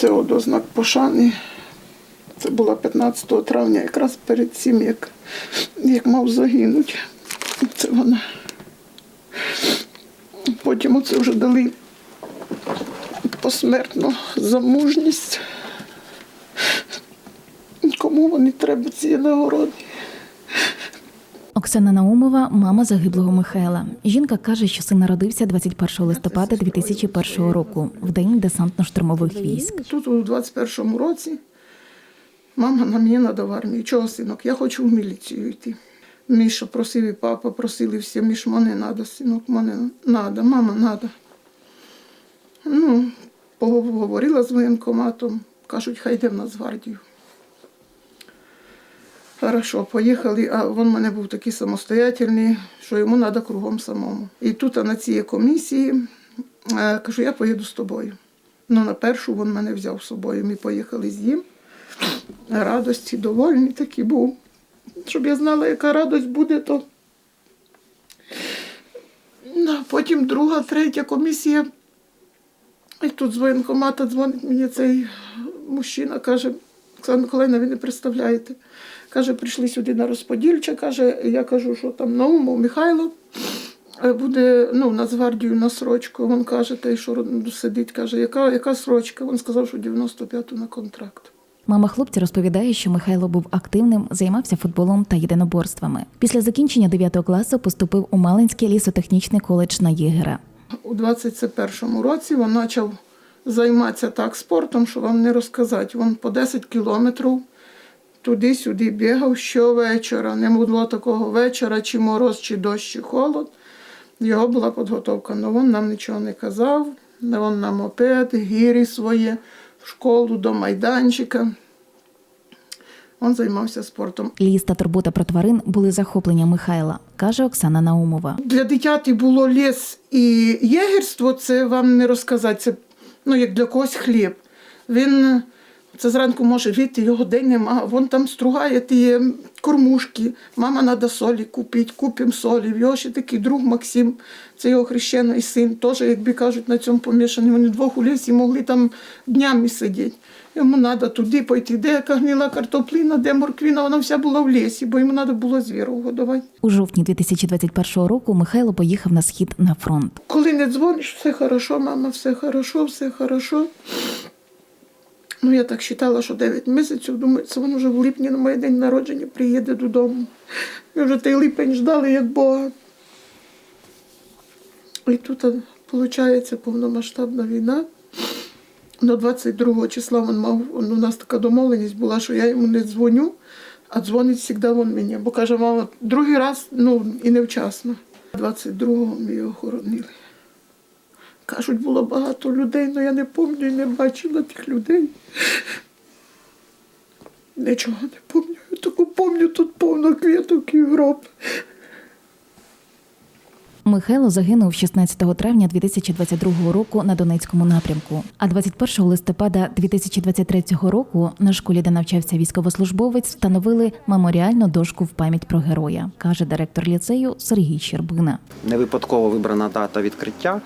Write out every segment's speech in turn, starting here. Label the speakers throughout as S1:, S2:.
S1: Це от ознак пошани. Це було 15 травня, якраз перед цим, як, як мав загинути. Це вона. Потім оце вже дали посмертно за мужність. Кому вони треба ці нагороди?
S2: Оксана Наумова, мама загиблого Михайла. Жінка каже, що син народився 21 листопада 2001 року, в день десантно-штурмових військ.
S1: Тут у 21-му році мама на мені надо в армію. Чого, синок? Я хочу в міліцію йти. Міша просив і папа просили всі, Міш, мене надо, синок, мене надо, мама надо. Ну, поговорила з воєнкоматом, кажуть, хай йде в Нацгвардію. Хорошо, поїхали, а він в мене був такий самостоятельний, що йому треба кругом самому. І тут а на цій комісії е, кажу, я поїду з тобою. Ну, на першу він мене взяв з собою. Ми поїхали з ним. Радості довольний такий був. Щоб я знала, яка радость буде, то Ну, потім друга, третя комісія. І тут з воєнкомата дзвонить мені цей мужчина, каже, Оксана Миколаївна, ви не представляєте. Каже, прийшли сюди на розподільче, каже, я кажу, що там Наумов Михайло е, буде ну, Нацгвардію на срочку. Він каже, той, що сидить, каже, яка, яка срочка? Він сказав, що 95-ту на контракт.
S2: Мама хлопця розповідає, що Михайло був активним, займався футболом та єдиноборствами. Після закінчення 9 класу поступив у Малинський лісотехнічний коледж на єгера.
S1: У 21-му році він почав займатися так спортом, що вам не розказати. Він по 10 кілометрів туди-сюди бігав щовечора. Не було такого вечора, чи мороз, чи дощ, чи холод. Його була підготовка. але він нам нічого не казав. Він на мопед, гірі своє, в школу, до майданчика. Він займався спортом.
S2: Ліс та турбота про тварин були захопленням Михайла, каже Оксана Наумова.
S1: Для дитяти було ліс і єгерство, це вам не розказати. Це ну, як для когось хліб. Він це зранку може вийти, його день нема. Вон там стругає ті кормушки. Мама треба солі купити, купимо солі. Його ще такий друг Максим, це його хрещений син, теж, як кажуть, на цьому помішані. Вони двох у лісі могли там днями сидіти. Йому треба туди пойти, де яка гніла картоплина, де морквіна, вона вся була в лісі, бо йому треба було звіру годувати.
S2: У жовтні 2021 року Михайло поїхав на схід на фронт.
S1: Коли не дзвониш, все хорошо, мама, все хорошо, все хорошо. Ну, я так вважала, що 9 місяців, думаю, це він вже в липні на моє день народження приїде додому. Ми вже той липень ждали, як Бога. І тут, виходить, повномасштабна війна. До 22 числа він мав, у нас така домовленість була, що я йому не дзвоню, а дзвонить завжди він мені. Бо каже, мама, другий раз ну, і невчасно. 22-го ми його хоронили. Кажуть, було багато людей, але я не пам'ятаю і не бачила тих людей. Нічого не пам'ятаю. Таку пам'ятаю, тут повно квіток і гроб.
S2: Михайло загинув 16 травня 2022 року на Донецькому напрямку. А 21 листопада 2023 року на школі, де навчався військовослужбовець, встановили меморіальну дошку в пам'ять про героя, каже директор ліцею Сергій Щербина.
S3: Не випадково вибрана дата відкриття.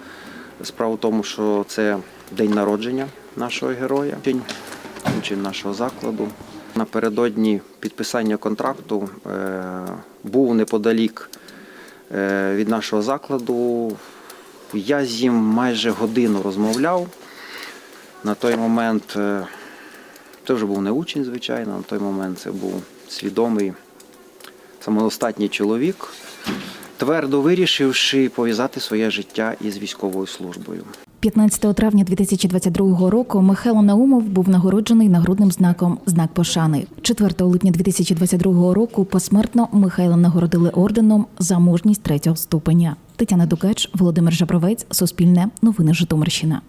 S3: Справа в тому, що це день народження нашого героя, учень, нашого закладу. Напередодні підписання контракту е, був неподалік е, від нашого закладу. Я з ним майже годину розмовляв. На той момент е, це вже був не учень, звичайно, на той момент це був свідомий, самодостатній чоловік, твердо вирішивши пов'язати своє життя із військовою службою.
S2: 15 травня 2022 року Михайло Наумов був нагороджений нагрудним знаком знак пошани. 4 липня 2022 року посмертно Михайла нагородили орденом за мужність третього ступеня. Тетяна Дукач, Володимир Жабровець, Суспільне, Новини Житомирщина.